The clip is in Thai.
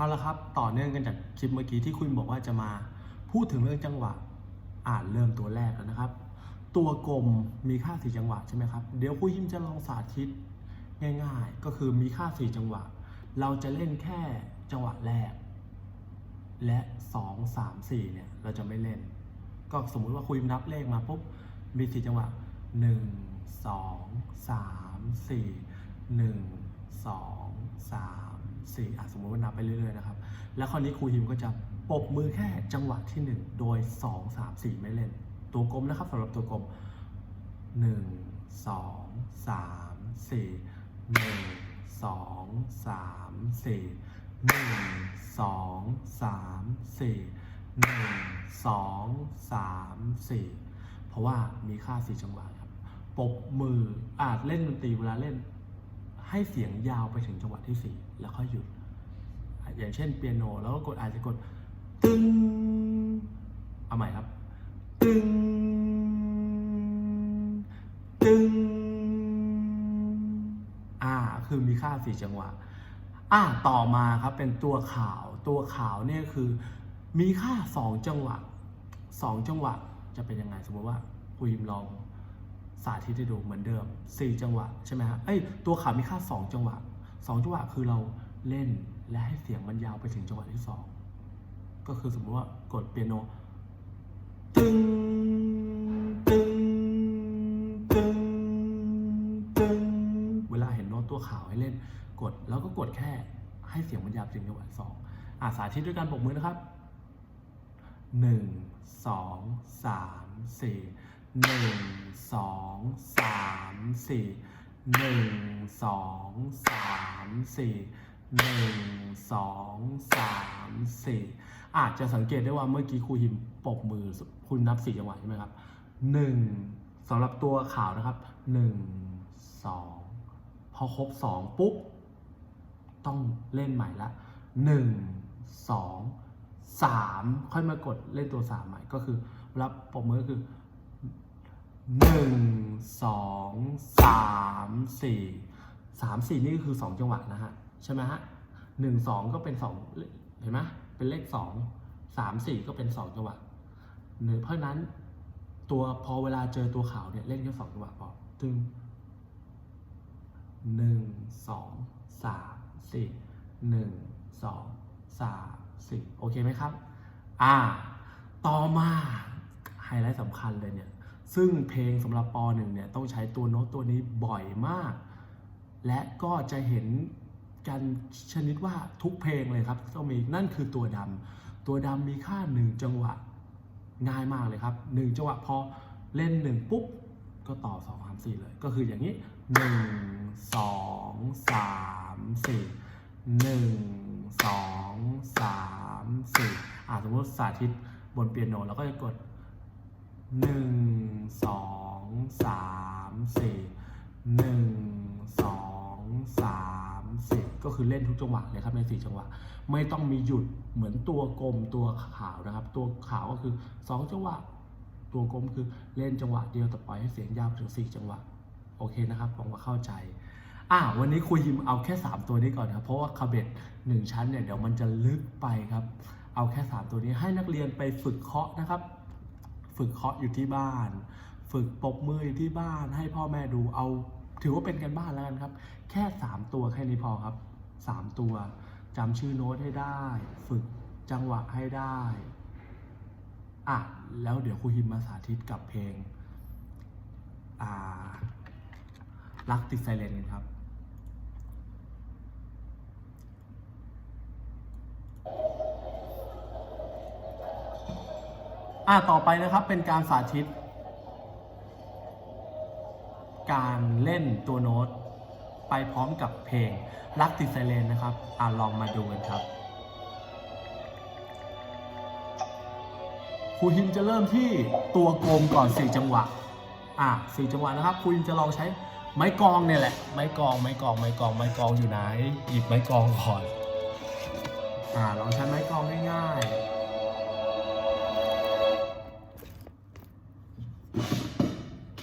เอาละครับ ต่อเนื่องกันจากคลิปเมื่อกี้ที่คุณบอกว่าจะมาพูดถึงเรื่องจังหวะ อ่านเริ่มตัวแรกแล้วนะครับ ตัวกลมมีค่าสี่จังหวะใช่ไหมครับ เดี๋ยวครูยิมจะลองสาธิตง่ายๆ ก็คือมีค่าสี่จังหวะ เราจะเล่นแค่จังหวะแรก และสองสามสี่เนี่ยเราจะไม่เล่น ก็สมมุติว่าครูยิมนับเลขมาปุ๊บมีสี่จังหวะหนึ่งสองสามสี่หนึ่งสองสาม สี่อะสมมติว่านับไปเรื่อยๆนะครับ แล้วคราวนี้ครูฮิมก็จะปบมือแค่จังหวะที่ 1 โดย 2 3 4 ไม่เล่น ตัวกลมนะครับสำหรับตัวกลม 1 2 3 4 1 2 3 4 1 2 3 4 1 2 3 4 เพราะว่ามีค่า 4 จังหวะครับปบมืออาจเล่นดนตรีเวลาเล่น ให้เสียงยาวไปถึงจังหวะที่ 4 แล้วค่อยหยุด อย่างเช่นเปียโนแล้วก็กดอาจจะกด ตึงเอาใหม่ครับ ตึง ตึง อ่า คือมีค่าสี่จังหวะ อ่า ต่อมาครับเป็นตัวขาว ตัวขาวเนี่ยคือ มีค่าสองจังหวะสองจังหวะจะเป็นยังไง สมมติว่าคุยมลอง สาธิตให้ดูเหมือนเดิมสี่จังหวะใช่ไหมฮะเอ้ยตัวขาวมีค่าสองจังหวะสองจังหวะคือเราเล่นและให้เสียงมันยาวไปถึงจังหวะที่สองก็คือสมมติว่ากดเปียโนตึงตึงตึงตึงเวลาเห็นโน้ตตัวขาวให้เล่นกดแล้วก็กดแค่ให้เสียงมันยาวถึงจังหวะสองอะสาธิตด้วยการปรบมือนะครับหนึ่งสองสามสี่ หนึ่งสองสามสี่หนึ่งสองสามสี่หนึ่งสองสามสี่อาจจะสังเกตได้ว่าเมื่อกี้ครูหิมปบมือคุณนับสี่จังหวะใช่ไหมครับหนึ่งสำหรับตัวขาวนะครับหนึ่งสองพอครบสองปุ๊บ ต้องเล่นใหม่ละหนึ่งสองสามค่อยมากดเล่นตัวสามใหม่ก็คือรับปมมือก็คือ หนึ่งสองสามสี่สามสี่นี่ก็คือสองจังหวะนะฮะใช่ไหมฮะหนึ่งสองก็เป็นสองเห็นไหมเป็นเลขสองสามสี่ก็เป็นสองจังหวะหนึ่งเพราะนั้นตัวพอเวลาเจอตัวขาวเนี่ยเล่นแค่สองจังหวะพอตึงหนึ่งสองสามสี่หนึ่งสองสามสี่โอเคไหมครับ อ่า ต่อมาไฮไลท์สำคัญเลยเนี่ย ซึ่งเพลงสำหรับปหนึ่งเนี่ยต้องใช้ตัวโน้ตตัวนี้บ่อยมาก และก็จะเห็นกันชนิดว่าทุกเพลงเลยครับต้องมีนั่นคือตัวดำตัวดำมีค่า 1 จังหวะง่ายมากเลยครับ 1 จังหวะพอเล่น 1 ปุ๊บ ก็ต่อ 2 3 4 เลย ก็คืออย่างนี้ 1 2 3 4 1 2 3 4อ่าสมมติสาธิตบนเปียโนเราก็จะกด 1 หนึ่งสองสามสี่ก็คือเล่นทุกจังหวะเลยครับในสี่จังหวะ ไม่ต้องมีหยุดเหมือนตัวกลมตัวขาวนะครับ ตัวขาวก็คือสองจังหวะ ตัวกลมคือเล่นจังหวะเดียวแต่ปล่อยให้เสียงยาวถึง4จังหวะโอเคนะครับหวังว่าเข้าใจอ่าวันนี้คุยยิมเอาแค่ 3 ตัวนี้ก่อนนะครับเพราะว่าคาเบตหนึ่งชั้นเนี่ยเดี๋ยวมันจะลึกไปครับ เอาแค่ 3 ตัวนี้ให้นักเรียนไปฝึกเคาะนะครับ ฝึกเคาะอยู่ที่บ้าน ฝึกปบมืออยู่ที่บ้านให้พ่อแม่ดูเอา ถือว่าเป็นกันบ้านแล้วกันครับ แค่ 3 ตัวแค่นี้พอครับ 3 ตัวจำชื่อโน้ตให้ได้ ฝึกจังหวะให้ได้อะแล้วเดี๋ยวครูฮิมมาสาธิตกับเพลงอ่ารักติดไซเลนกันครับอะต่อไปนะครับเป็นการสาธิต การเล่นตัวโน้ต ไปพร้อมกับเพลงรักติดไซเลนนะครับอะลองมาดูกันครับครูฮิมจะเริ่มที่ตัวโกลมก่อน4จังหวะอะสี่จังหวะนะครับครูฮิมจะลองใช้ไม้กองเนี่ยแหละ ไม้กองไม้กองไม้กองไม้กองอยู่ไหน หยิบไม้กองก่อนอ่าลองใช้ไม้กองง่ายๆ